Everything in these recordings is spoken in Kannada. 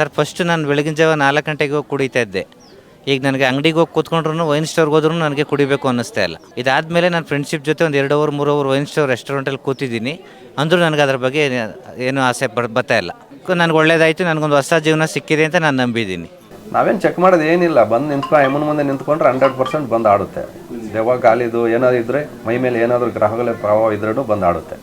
ಸರ್ ಫಸ್ಟು ನಾನು ಬೆಳಗಿನ ಜಾವ ನಾಲ್ಕು ಗಂಟೆಗೆ ಹೋಗಿ ಕುಡಿತಾ ಇದ್ದೆ. ಈಗ ನನಗೆ ಅಂಗಡಿಗೆ ಹೋಗಿ ಕೂತ್ಕೊಂಡ್ರು ವೈನ್ ಸ್ಟೋರ್ಗೆ ಹೋದ್ರೂ ನನಗೆ ಕುಡಿಬೇಕು ಅನ್ನಿಸ್ತಾ ಇಲ್ಲ. ಇದಾದಮೇಲೆ ನಾನು ಫ್ರೆಂಡ್ಶಿಪ್ ಜೊತೆ ಒಂದು ಎರಡು ಅವರ್ ಮೂರು ಅವರ್ ವೈನ್ ಸ್ಟೋರ್ ರೆಸ್ಟೋರೆಂಟಲ್ಲಿ ಕೂತಿದ್ದೀನಿ. ಅಂದರೂ ನನಗೆ ಅದ್ರ ಬಗ್ಗೆ ಏನು- ಆಸೆ ಬರ್ತಾ ಇಲ್ಲ. ನನಗೆ ಒಳ್ಳೇದಾಯಿತು, ನನಗೊಂದು ಹೊಸ ಜೀವನ ಸಿಕ್ಕಿದೆ ಅಂತ ನಾನು ನಂಬಿದ್ದೀನಿ. ನಾವೇನು ಚೆಕ್ ಮಾಡೋದು ಏನಿಲ್ಲ. ಬಂದು ನಿಂತ್ಕೊ ಎಮ್ಮನ ಮುಂದೆ ನಿಂತ್ಕೊಂಡ್ರೆ ಹಂಡ್ರೆಡ್ ಪರ್ಸೆಂಟ್ ಬಂದು ಆಡುತ್ತೆ. ದೆವ್ವ ಗಾಲಿದು ಏನಾದ್ರು ಇದ್ರೆ ಮೈ ಮೇಲೆ ಏನಾದರೂ ಗ್ರಹಗಳ ಪ್ರಭಾವ ಇದ್ರೂ ಬಂದು ಆಡುತ್ತೆ.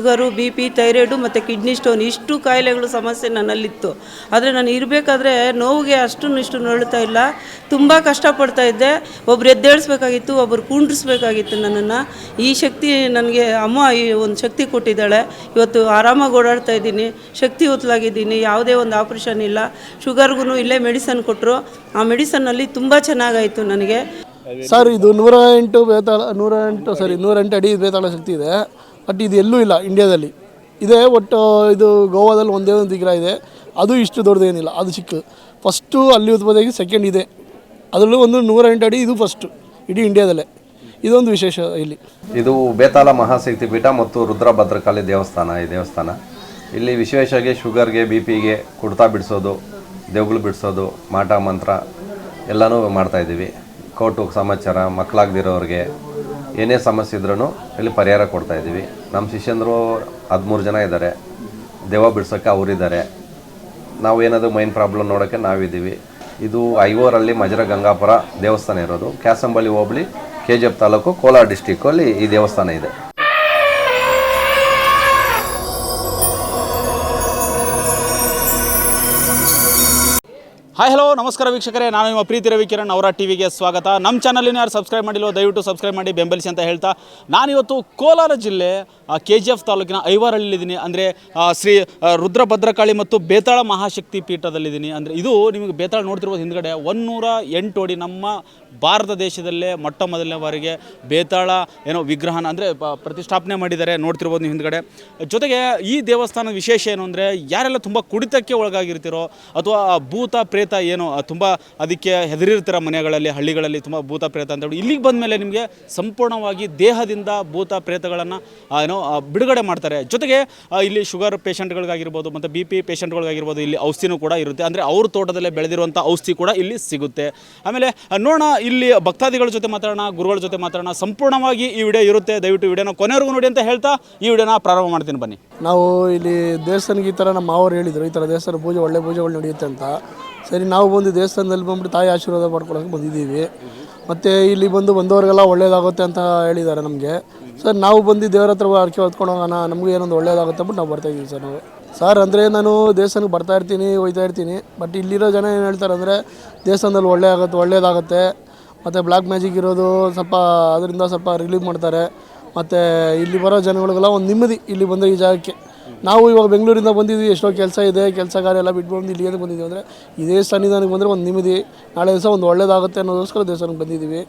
ಶುಗರು, ಬಿ ಪಿ, ಥೈರಾಯ್ಡು ಮತ್ತು ಕಿಡ್ನಿ ಸ್ಟೋನ್ ಇಷ್ಟು ಕಾಯಿಲೆಗಳು ಸಮಸ್ಯೆ ನನ್ನಲ್ಲಿತ್ತು. ಆದರೆ ನಾನು ಇರಬೇಕಾದ್ರೆ ನೋವಿಗೆ ಅಷ್ಟು ಇಷ್ಟು ನರಳುತ್ತಾ ಇಲ್ಲ. ತುಂಬ ಕಷ್ಟಪಡ್ತಾ ಇದ್ದೆ. ಒಬ್ರು ಎದ್ದೇಳಿಸ್ಬೇಕಾಗಿತ್ತು, ಒಬ್ರು ಕುಂಡ್ರಿಸ್ಬೇಕಾಗಿತ್ತು ನನ್ನನ್ನು. ಈ ಶಕ್ತಿ ನನಗೆ ಅಮ್ಮ ಈ ಒಂದು ಶಕ್ತಿ ಕೊಟ್ಟಿದ್ದಾಳೆ. ಇವತ್ತು ಆರಾಮಾಗಿ ಓಡಾಡ್ತಾ ಇದ್ದೀನಿ. ಶಕ್ತಿಯುತಲಾಗಿದ್ದೀನಿ ಯಾವುದೇ ಒಂದು ಆಪ್ರೇಷನ್ ಇಲ್ಲ. ಶುಗರ್ಗೂ ಇಲ್ಲೇ ಮೆಡಿಸನ್ ಕೊಟ್ಟರು ಆ ಮೆಡಿಸನ್ನಲ್ಲಿ ತುಂಬ ಚೆನ್ನಾಗಾಯಿತು ನನಗೆ. ಸರ್, ಇದು ನೂರ ಎಂಟು ಬೇತಾಳ ನೂರ ಎಂಟು ಸರಿ ನೂರ ಎಂಟು ಅಡಿ ಬೇತಾಳ ಶಕ್ತಿ ಇದೆ. ಬಟ್ ಇದು ಎಲ್ಲೂ ಇಲ್ಲ ಇಂಡಿಯಾದಲ್ಲಿ ಇದೆ ಒಟ್ಟು ಇದು ಗೋವಾದಲ್ಲಿ ಒಂದೇ ಒಂದು ವಿಗ್ರಹ ಇದೆ. ಅದು ಇಷ್ಟು ದೊಡ್ಡದೇನಿಲ್ಲ, ಅದು ಚಿಕ್ಕ. ಫಸ್ಟು ಅಲ್ಲಿ ಉತ್ಪತ್ತಿಯಾಗಿ ಸೆಕೆಂಡ್ ಇದೆ. ಅದರಲ್ಲೂ ಒಂದು ನೂರ ಎಂಟು ಅಡಿ ಇದು ಫಸ್ಟು ಇಡೀ ಇಂಡಿಯಾದಲ್ಲೇ ಇದೊಂದು ವಿಶೇಷ ಇಲ್ಲಿ. ಇದು ಬೇತಾಲ ಮಹಾಶಕ್ತಿ ಪೀಠ ಮತ್ತು ರುದ್ರಭದ್ರಕಾಲಿ ದೇವಸ್ಥಾನ, ಈ ದೇವಸ್ಥಾನ. ಇಲ್ಲಿ ವಿಶೇಷವಾಗಿ ಶುಗರ್ಗೆ ಬಿ ಪಿಗೆ ಕುಡ್ತಾ ಬಿಡಿಸೋದು, ದೇವ್ಗಳು ಬಿಡಿಸೋದು, ಮಾಟ, ಮಂತ್ರ ಎಲ್ಲನೂ ಮಾಡ್ತಾಯಿದ್ದೀವಿ ಕೋಟು ಸಮಾಚಾರ ಮಕ್ಕಳಾಗ್ದಿರೋರಿಗೆ ಏನೇ ಸಮಸ್ಯೆ ಇದ್ರೂ ಇಲ್ಲಿ ಪರಿಹಾರ ಕೊಡ್ತಾ ಇದ್ದೀವಿ. ನಮ್ಮ ಶಿಷ್ಯಂದರು ಹದಿಮೂರು ಜನ ಇದ್ದಾರೆ. ದೆವ್ವ ಬಿಡ್ಸೋಕ್ಕೆ ಅವರಿದ್ದಾರೆ. ನಾವು ಏನಾದರೂ ಮೈನ್ ಪ್ರಾಬ್ಲಮ್ ನೋಡೋಕ್ಕೆ ನಾವಿದ್ದೀವಿ. ಇದು ಐವೋರಲ್ಲಿ ಮಜರ ಗಂಗಾಪುರ ದೇವಸ್ಥಾನ ಇರೋದು. ಕ್ಯಾಸಂಬಳ್ಳಿ ಹೋಬಳಿ K G F taluk Kolar ಡಿಸ್ಟಿಕ್ಕಲ್ಲಿ ಈ ದೇವಸ್ಥಾನ ಇದೆ. ಹಾಯ್ ಹಲೋ ನಮಸ್ಕಾರ ವೀಕ್ಷಕರೇ. ನಾನು ನಿಮ್ಮ ಪ್ರೀತಿ ರವಿಕಿರಣ್ ಅವರ ಟಿ ವಿಗೆ ಸ್ವಾಗತ ನಮ್ಮ ಚಾನಲಿನ ಯಾರು ಸಬ್ಸ್ಕ್ರೈಬ್ ಮಾಡಿಲ್ಲೋ ದಯವಿಟ್ಟು ಸಬ್ಸ್ಕ್ರೈಬ್ ಮಾಡಿ, ಬೆಂಬಲಿಸಿ ಅಂತ ಹೇಳ್ತಾ ನಾನಿವತ್ತು ಕೋಲಾರ ಜಿಲ್ಲೆ ಕೆ ಜಿ ಎಫ್ ತಾಲೂಕಿನ ಐವಾರಲ್ಲಿದ್ದೀನಿ ಅಂದರೆ ಶ್ರೀ ರುದ್ರಭದ್ರಕಾಳಿ ಮತ್ತು ಬೇತಾಳ ಮಹಾಶಕ್ತಿ ಪೀಠದಲ್ಲಿದ್ದೀನಿ. ಅಂದರೆ ಇದು ನಿಮಗೆ ಬೇತಾಳ ನೋಡ್ತಿರ್ಬೋದು ಹಿಂದ್ಗಡೆ. ಒನ್ನೂರ ಎಂಟು ಅಡಿ ನಮ್ಮ ಭಾರತ ದೇಶದಲ್ಲೇ ಮೊಟ್ಟ ಮೊದಲನೇ ಬಾರಿಗೆ ಬೇತಾಳ ಏನೋ ವಿಗ್ರಹನ ಅಂದರೆ ಪ್ರತಿಷ್ಠಾಪನೆ ಮಾಡಿದ್ದಾರೆ, ನೋಡ್ತಿರ್ಬೋದು ನೀವು ಹಿಂದ್ಗಡೆ. ಜೊತೆಗೆ ಈ ದೇವಸ್ಥಾನದ ವಿಶೇಷ ಏನು ಅಂದರೆ ಯಾರೆಲ್ಲ ತುಂಬ ಕುಡಿತಕ್ಕೆ ಒಳಗಾಗಿರ್ತಿರೋ ಅಥವಾ ಭೂತ ಪ್ರೇತ ಏನು ತುಂಬ ಅದಕ್ಕೆ ಹೆದರಿರ್ತೀರ ಮನೆಗಳಲ್ಲಿ, ಹಳ್ಳಿಗಳಲ್ಲಿ ತುಂಬ ಭೂತ ಪ್ರೇತ ಅಂತ ಹೇಳಿ, ಇಲ್ಲಿಗೆ ಬಂದ ಮೇಲೆ ನಿಮಗೆ ಸಂಪೂರ್ಣವಾಗಿ ದೇಹದಿಂದ ಭೂತ ಪ್ರೇತಗಳನ್ನು ಏನೋ ಬಿಡುಗಡೆ ಮಾಡ್ತಾರೆ. ಜೊತೆಗೆ ಇಲ್ಲಿ ಶುಗರ್ ಪೇಷಂಟ್ಗಳಿಗಾಗಿರ್ಬೋದು ಮತ್ತು ಬಿ ಪಿ ಪೇಷಂಟ್ಗಳಿಗಾಗಿರ್ಬೋದು, ಇಲ್ಲಿ ಔಷಧಿನೂ ಕೂಡ ಇರುತ್ತೆ. ಅಂದರೆ ಅವ್ರ ತೋಟದಲ್ಲೇ ಬೆಳೆದಿರುವಂಥ ಔಷಧಿ ಕೂಡ ಇಲ್ಲಿ ಸಿಗುತ್ತೆ. ಆಮೇಲೆ ನೋಡೋಣ ಇಲ್ಲಿ ಭಕ್ತಾದಿಗಳ ಜೊತೆ ಮಾತಾಡೋಣ, ಗುರುಗಳ ಜೊತೆ ಮಾತಾಡೋಣ. ಸಂಪೂರ್ಣವಾಗಿ ಈ ವಿಡಿಯೋ ಇರುತ್ತೆ. ದಯವಿಟ್ಟು ವಿಡಿಯೋನ ಕೊನೆವರೆಗೂ ನೋಡಿ ಅಂತ ಹೇಳ್ತಾ ಈ ವಿಡಿಯೋನ ಪ್ರಾರಂಭ ಮಾಡ್ತೀನಿ. ಬನ್ನಿ. ನಾವು ಇಲ್ಲಿ ದೇವಸ್ಥಾನಕ್ಕೆ ಈ ಥರ ನಮ್ಮ ಮಾವರು ಹೇಳಿದರು, ಈ ಥರ ದೇವಸ್ಥಾನ ಪೂಜೆ, ಒಳ್ಳೆ ಪೂಜೆಗಳು ನಡೆಯುತ್ತೆ ಅಂತ. ಸರಿ, ನಾವು ಬಂದು ದೇವಸ್ಥಾನದಲ್ಲಿ ಬಂದ್ಬಿಟ್ಟು ತಾಯಿ ಆಶೀರ್ವಾದ ಪಡ್ಕೊಳಕ್ಕೆ ಬಂದಿದ್ದೀವಿ. ಮತ್ತು ಇಲ್ಲಿ ಬಂದು ಬಂದವರಿಗೆಲ್ಲ ಒಳ್ಳೇದಾಗುತ್ತೆ ಅಂತ ಹೇಳಿದ್ದಾರೆ ನಮಗೆ. ಸರ್, ನಾವು ಬಂದು ದೇವರ ಹತ್ರ ಅರ್ಕೆ ಹೊತ್ಕೊಂಡು ಹೋಗೋಣ, ನಮಗೂ ಏನೊಂದು ಒಳ್ಳೇದಾಗುತ್ತೆ ಅಂದ್ಬಿಟ್ಟು ನಾವು ಬರ್ತಾಯಿದ್ದೀವಿ ಸರ್ ನಾವು. ಸರ್, ಅಂದರೆ ನಾನು ದೇವಸ್ಥಾನಕ್ಕೆ ಬರ್ತಾ ಇರ್ತೀನಿ, ಹೋಯ್ತಾ ಇರ್ತೀನಿ. ಬಟ್ ಇಲ್ಲಿರೋ ಜನ ಏನು ಹೇಳ್ತಾರೆ ಅಂದರೆ ದೇವಸ್ಥಾನದಲ್ಲಿ ಒಳ್ಳೆ ಆಗುತ್ತೆ, ಒಳ್ಳೇದಾಗುತ್ತೆ. ಮತ್ತು ಬ್ಲ್ಯಾಕ್ ಮ್ಯಾಜಿಕ್ ಇರೋದು ಸ್ವಲ್ಪ ಅದರಿಂದ ಸ್ವಲ್ಪ ರಿಲೀಫ್ ಮಾಡ್ತಾರೆ. ಮತ್ತು ಇಲ್ಲಿ ಬರೋ ಜನಗಳಿಗೆಲ್ಲ ಒಂದು ನೆಮ್ಮದಿ ಇಲ್ಲಿ ಬಂದರೆ ಈ ಜಾಗಕ್ಕೆ. ನಾವು ಇವಾಗ ಬೆಂಗಳೂರಿಂದ ಬಂದಿದ್ವಿ, ಎಷ್ಟೋ ಕೆಲಸ ಇದೆ, ಕೆಲಸ ಕಾರ್ಯ ಎಲ್ಲ ಬಿಟ್ಟು ಬಂದು ಇಲ್ಲಿ ಏನಕ್ಕೆ ಬಂದಿದ್ದೀವಿ ಅಂದರೆ ಇದೇ ಸನ್ನಿಧಾನಕ್ಕೆ ಬಂದರೆ ಒಂದು ನೆಮ್ಮದಿ. ನಾಳೆ ದಿವಸ ಒಂದು ಒಳ್ಳೇದಾಗುತ್ತೆ ಅನ್ನೋದಕ್ಕೋಸ್ಕರ ದೇವಸ್ಥಾನಕ್ಕೆ ಬಂದಿದ್ದೀವಿ.